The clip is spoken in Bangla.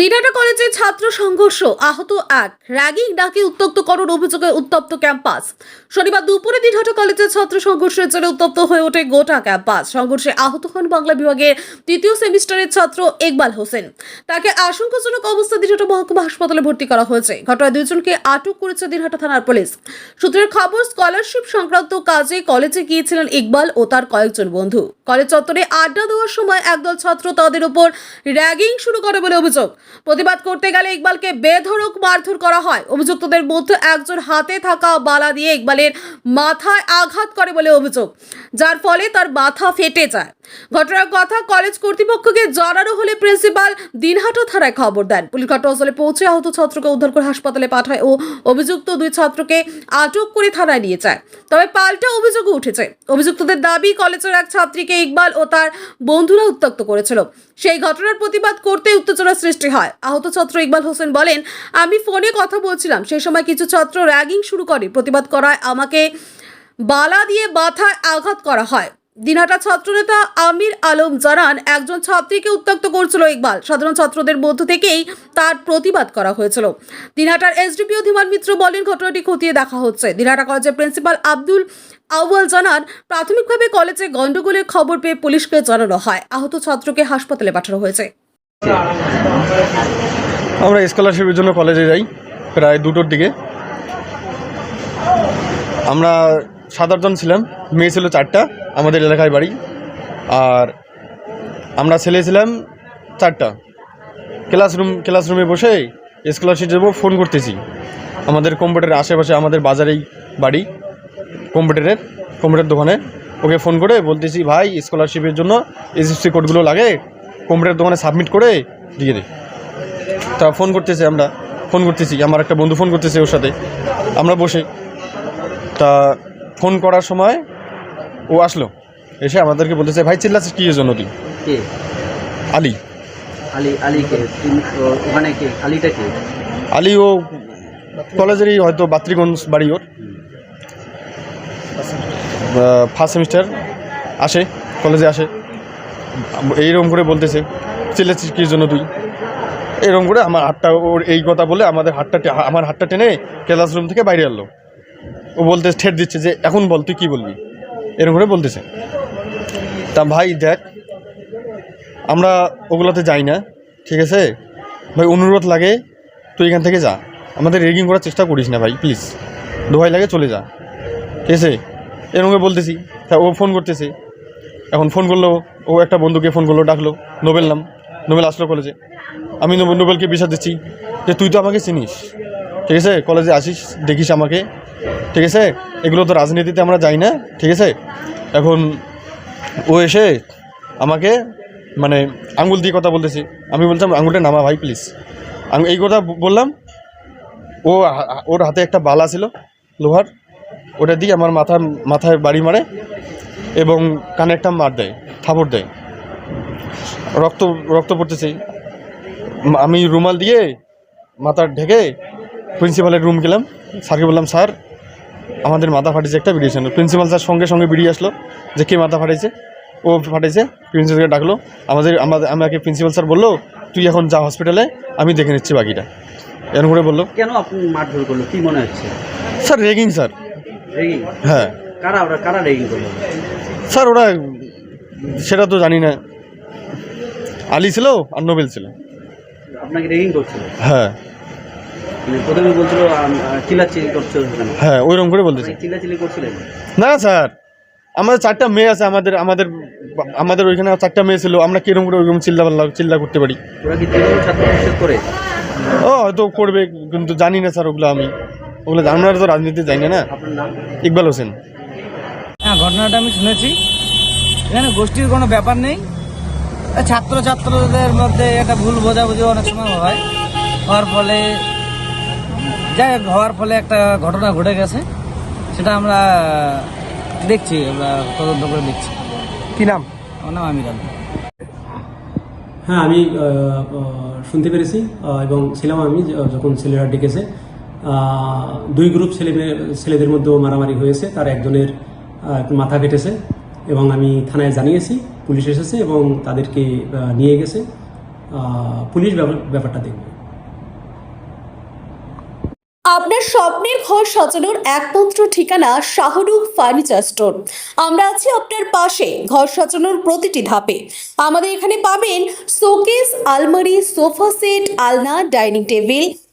দিনাটা কলেজে ছাত্র সংঘর্ষ, আহত এক। র্যাগিং ডাকে উত্তপ্ত করণ অভিযোগে উত্তপ্ত ক্যাম্পাস। শনিবার দুপুরে দিনহাটা কলেজের ছাত্র সংঘর্ষের জন্য উত্তপ্ত হয়ে ওঠে গোটা ক্যাম্পাস। সংঘর্ষে আহত হন বাংলা বিভাগের তৃতীয় সেমিস্টারের ছাত্র ইকবাল হোসেন। তাকে আশঙ্কাজনক অবস্থা দিনহাটা মহকুমা হাসপাতালে ভর্তি করা হয়েছে। ঘটনায় দুজনকে আটক করেছে দিনহাটা থানার পুলিশ। সূত্রের খবর, স্কলারশিপ সংক্রান্ত কাজে কলেজে গিয়েছিলেন ইকবাল ও তার কয়েকজন বন্ধু। কলেজ চত্বরে আড্ডা দেওয়ার সময় একদল ছাত্র তাদের উপর র্যাগিং শুরু করে বলে অভিযোগ। প্রতিবাদ করতে গেলে ইকবালকে বেধড়ক মারধর করা হয়। অভিযুক্তদের মধ্যে একজন হাতে থাকা বালা দিয়ে ইকবালের মাথায় আঘাত করে বলে অভিযোগ, যার ফলে তার মাথা ফেটে যায়। ঘটনার কথা কলেজ কর্তৃপক্ষকে জানানো হলে প্রিন্সিপাল দিনহাটা থানায় খবর দেন। পুলিশ ঘটনাস্থলে পৌঁছে আহত ছাত্রকে উদ্ধার করে হাসপাতালে পাঠায় ও অভিযুক্ত দুই ছাত্রকে আটক করে থানায় নিয়ে যায়। তবে পাল্টা অভিযোগও উঠেছে। অভিযুক্তদের দাবি, কলেজের এক ছাত্রীকে ইকবাল ও তার বন্ধুরা উত্ত্যক্ত করেছিল। সেই ঘটনার প্রতিবাদ করতে উত্তেজনা সৃষ্টি হয়। আহত ছাত্র ইকবাল হোসেন বলেন, আমি ফোনে কথা বলছিলাম। সেই সময় কিছু ছাত্র র্যাগিং শুরু করে। প্রতিবাদ করায় আমাকে বালা দিয়ে মাথায় আঘাত করা হয়। দিনহাটা ছাত্রনেতা আমির আলম জানান, একজন ছাত্রীকে উত্ত্যক্ত করছিল ইকবাল। সাধারণ ছাত্রদের মধ্য থেকেই তার প্রতিবাদ করা হয়েছিল। দিনহাটার এসডিপিও ধীমান মিত্র বলেন, ঘটনাটি খতিয়ে দেখা হচ্ছে। দিনহাটা কলেজের প্রিন্সিপাল আব্দুল আউয়াল জানান, প্রাথমিকভাবে কলেজে গন্ডগোলের খবর পেয়ে পুলিশকে জানানো হয়। আহত ছাত্রকে হাসপাতালে পাঠানো হয়েছে। আমরা স্কলারশিপের জন্য কলেজে যাই, প্রায় দুটোর দিকে। আমরা সাত আটজন ছিলাম, মেয়ে ছিল চারটা, আমাদের এলাকায় বাড়ি। আর আমরা ছেলে ছিলাম চারটা। ক্লাসরুম ক্লাসরুমে বসে স্কলারশিপ যাব ফোন করতেছি। আমাদের কম্পিউটারের আশেপাশে, আমাদের বাজারেই বাড়ি কম্পিউটারের কম্পিউটার দোকানে। ওকে ফোন করে বলতেছি, ভাই স্কলারশিপের জন্য এসএসসি কোডগুলো লাগে কম্পিউটার দোকানে সাবমিট করে দিয়ে দে। তা ফোন করতেছে আমরা ফোন করতেছি আমার একটা বন্ধু ফোন করতেছে ওর সাথে আমরা বসে। তা ফোন করার সময় ও আসলো এসে আমাদেরকে বলতেছে ভাই চিল্লাছিস কী জন্য তুই? আলী। আলী আলী ও- ওখানে কে? আলীটা কে? আলী ও কলেজেরই হয়তো বাত্রিগঞ্জ বাড়ি ওর। ফার্স্ট সেমিস্টার আসে কলেজে আসে। এইরকম করে বলতেছে চিল্লাছিস কী জন্য তুই? এরকম করে আমার হাতটা ওর এই কথা বলে আমাদের হাতটা আমার হাতটা টেনে ক্লাসরুম থেকে বাইরে আনলো। ও বলতে, ঠেট দিচ্ছে যে, এখন বল, তুই কী বলবি? এরকম করে বলতেছে। তা ভাই, দেখ, আমরা ওগুলোতে যাই না, ঠিক আছে? ভাই, অনুরোধ লাগে, তুই এখান থেকে যা। আমাদের রেগিং করার চেষ্টা করিস না ভাই প্লিজ দোহাই লাগে, চলে যা। ঠিক আছে? এরকম বলতেছি। তা ও ফোন করতেছে। এখন ফোন করল, ও একটা বন্ধুকে ফোন করল, ডাকলো, নোবেল নাম। নোবেল আসলো কলেজে আমি নোবেল নোবেলকে বিশ্বাস দিচ্ছি যে তুই তো আমাকে চিনিস, ঠিক আছে? কলেজে আসিস, দেখিস আমাকে, ঠিক আছে? এগুলো তো রাজনীতিতে আমরা যাই না, ঠিক আছে? এখন ও এসে আমাকে মানে আঙ্গুল দিয়ে কথা বলতেছি। আমি বলছিলাম, আঙ্গুলটা নামা ভাই প্লিজ আমি এই কথা বললাম। ও ওর হাতে একটা বালা ছিল, লোহার। ওটা দিয়ে আমার মাথা, মাথায় বাড়ি মারে এবং কানে একটা মার দেয়, থাপড় দেয়। রক্ত রক্ত পড়তেছে। আমি রুমাল দিয়ে মাথা ঢেকে প্রিন্সিপালের রুম গেলাম। স্যারকে বললাম স্যার আমাদের মাথা ফাটিয়েছে একটা বেরিয়েছে প্রিন্সিপাল স্যার সঙ্গে সঙ্গে বেরিয়ে আসলো যে কে মাথা ফাটাইছে ও ফাটাইছে প্রিন্সিপালকে ডাকলো। আমাদের আমাদের আমাকে প্রিন্সিপাল স্যার বলল তুই এখন যা হসপিটালে আমি দেখে নিচ্ছি বাকিটা। এরকম করে বলল। কেন আপনি মারধর করল? কি মনে হচ্ছে? Sir ragging sir. রেগিং? হ্যাঁ। কারা ওরা কারা রেগিং করল? স্যার ওরা সেটা তো জানি না। আলী ছিল আর নোবেল ছিল। আপনাকে রেগিং করছিল? হ্যাঁ। মানে প্রথমে বলছিল চিল্লাচিল্লি করছিল হ্যাঁ ওইরকম করে বলতেছে। চিল্লাচিল্লি করছিলেন? না স্যার। আমাদের চারটা মেয়ে আছে আমাদের আমাদের আমাদের ওইখানে চারটা মেয়ে ছিল আমরা কীরকম করে ওইরকম চিল্লা চিল্লা করতে পারি? করে? ও হয়তো করবে কিন্তু জানি না স্যার ওগুলো আমি। ওগুলো আমরা তো রাজনীতি জানি না। না ইকবাল হোসেন। হ্যাঁ ঘটনাটা আমি শুনেছি। এখানে গোষ্ঠীর কোনো ব্যাপার নেই। ছাত্র ছাত্রদের মধ্যে একটা ভুল বোঝাবুঝি অনেক সময় হয়। হওয়ার ফলে যাই হোক, হওয়ার ফলে একটা ঘটনা ঘটে গেছে। সেটা আমরা দেখছি আমরা তদন্ত করে দেখছি। কি নাম? আমার নাম আমির আলম। হ্যাঁ আমি শুনতে পেরেছি এবং ছিলাম আমি যখন ছেলেরা ডেকেছে। দুই গ্রুপ ছেলে মেয়ে- ছেলেদের মধ্যেও মারামারি হয়েছে। তার একজনের একটু মাথা কেটেছে এবং আমি থানায় জানিয়েছি। পুলিশ এসেছে এবং তাদেরকে নিয়ে গেছে। পুলিশ ব্যাপার- ব্যাপারটা দেখবে। আপনার স্বপ্নের ঘর সাজানোর একমাত্র ঠিকানা শাহরুখ ফার্নিচার স্টোর। আমরা আছি আপনার পাশে ঘর সাজানোর প্রতিটি ধাপে। আমাদের এখানে পাবেন শোকেস, আলমারি, সোফা সেট, আলনা, ডাইনিং টেবিল